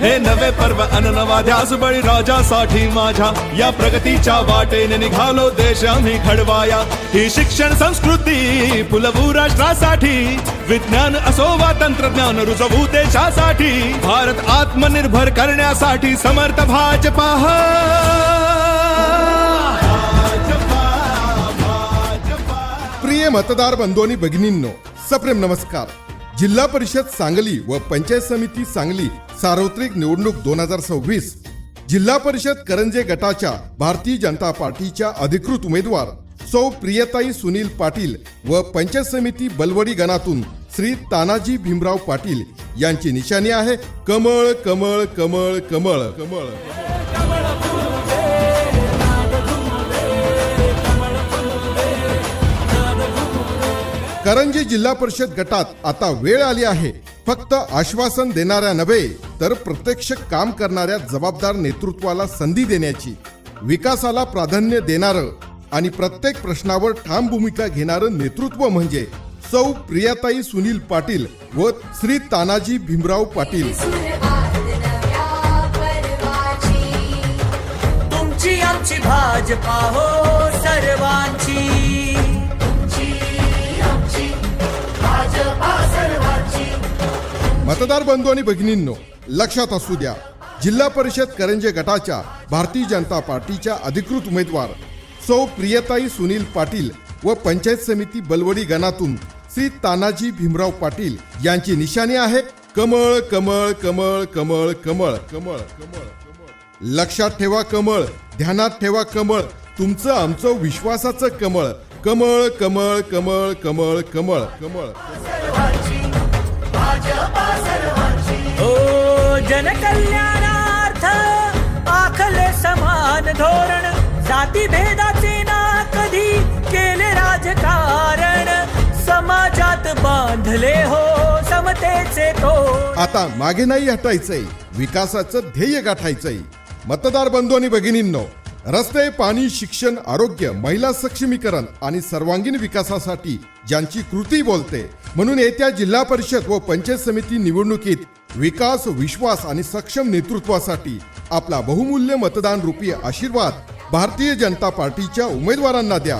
हे नवे पर्व अन नवा ध्यास बळी राजासाठी माझ्या. या प्रगतीच्या वाटेने निघालो देश आम्ही घडवाया. ही शिक्षण संस्कृती फुलवू राष्ट्रासाठी. विज्ञान असो वा तंत्रज्ञान रुजवू देशासाठी. भारत आत्मनिर्भर करण्यासाठी समर्थ भाजपा भाजपा. प्रिय मतदार बंधू आणि भगिनींनो सप्रेम नमस्कार. जिल्हा परिषद सांगली व पंचायत समिती सांगली सार्वत्रिक निवडणूक दोन हजार सव्वीस जिल्हा परिषद करंजे गटाच्या भारतीय जनता पार्टीच्या अधिकृत उमेदवार सौ प्रियताई सुनील पाटील व पंचायत समिती बलवडी गणातून श्री तानाजी भीमराव पाटील यांची निशाणी आहे. कमळ कमळ कमळ कमळ. कमळ करंजी जिल्हा परिषद गटात आता वेळ आली आहे. फक्त आश्वासन देणाऱ्या नव्हे. तर प्रत्यक्ष काम करणाऱ्या जबाबदार नेतृत्वाला संधी देण्याची विकासाला प्राधान्य देणारं आणि प्रत्येक प्रश्नावर ठाम भूमिका घेणारं नेतृत्व म्हणजे सौ प्रियाताई सुनील पाटील व श्री तानाजी भीमराव पाटील. तुमची आमची भाजपा हो सर्वांची. मतदार बंधू आणि भगिनींनो लक्षात असू द्या जिल्हा परिषद करंजे गटाच्या भारतीय जनता पार्टीच्या अधिकृत उमेदवार सौ प्रियताई सुनील पाटील व पंचायत समिती बलवडी गणातून श्री तानाजी भीमराव पाटील यांची निशाणी आहे कमळ कमळ कमळ कमळ कमळ कमळ कमळ लक्षात ठेवा कमळ ध्यानात ठेवा कमळ तुमचं आमचं विश्वासाचं कमळ कमळ कमळ कमळ कमळ कमळ कमळ जनकल्याणार्थ आखले समान धोरण. जाती भेदाचे ना कधी केले राजकारण. समाजात बांधले हो समतेचे तो आता मागे नाही हटायचंय विकासाचं ध्येय गाठायचंय. मतदार बंधू आणि भगिनींनो रस्ते पाणी शिक्षण आरोग्य महिला सक्षमीकरण आणि सर्वांगीण विकासासाठी ज्यांची कृती बोलते म्हणून येत्या जिल्हा परिषद व पंचायत समिती निवडणुकीत विकास विश्वास आणि सक्षम नेतृत्वासाठी आपला बहुमूल्य मतदान रूपी आशीर्वाद भारतीय जनता पार्टीच्या उमेदवारांना द्या.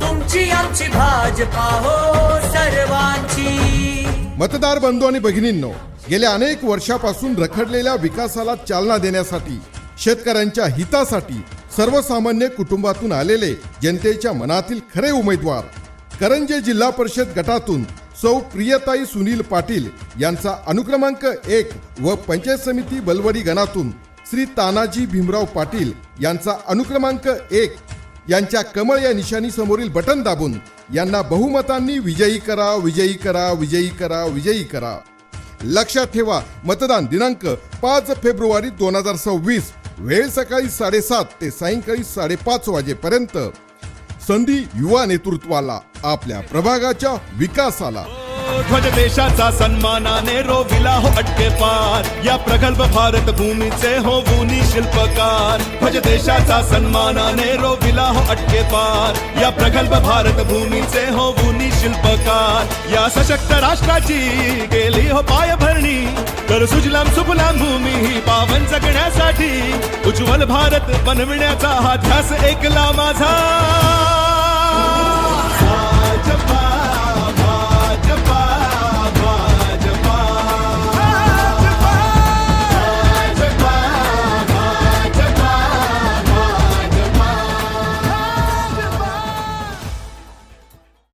तुमची आमची भाजपा हो सर्वांची. मतदार बंधू आणि भगिनींनो गेल्या अनेक वर्षापासून रखडलेल्या विकासाला चालना देण्यासाठी शेतकऱ्यांच्या हितासाठी सर्वसामान्य कुटुंबातून आलेले जनतेच्या मनातील खरे उमेदवार. करंजे जिल्हा परिषद गटातून सौ. प्रियताई सुनील पाटील यांचा अनुक्रमांक एक व पंचायत समिती बलवडी गणातून श्री तानाजी भीमराव पाटील यांचा अनुक्रमांक एक. यांच्या कमळ या निशाणी समोरील बटन दाबून यांना बहुमतांनी विजयी करा विजयी करा विजयी करा विजयी करा. लक्षात ठेवा मतदान दिनांक पाच फेब्रुवारी दोन हजार सव्वीस. वेळ सकाळी साडेसात ते सायंकाळी साडेपाच वाजेपर्यंत. संधी युवा नेतृत्वाला आपल्या प्रभागाच्या विकासाला. ध्वज देशाचा सन्मानाने रोविला हो अटके पार. या प्रगल्भ भारत भूमीचे हो गुणी शिल्पकार. ध्वज देशाचा सन्मानाने रोविला हो अटके पार. या प्रगल्भ भारत भूमीचे हो गुणी शिल्पकार. या सशक्त राष्ट्राची गेली हो पायभरणी. तर सुजलाम सुफलाम भूमी ही पावन जगण्यासाठी उज्ज्वल भारत बनविण्याचा हा ध्यास ऐकला माझा.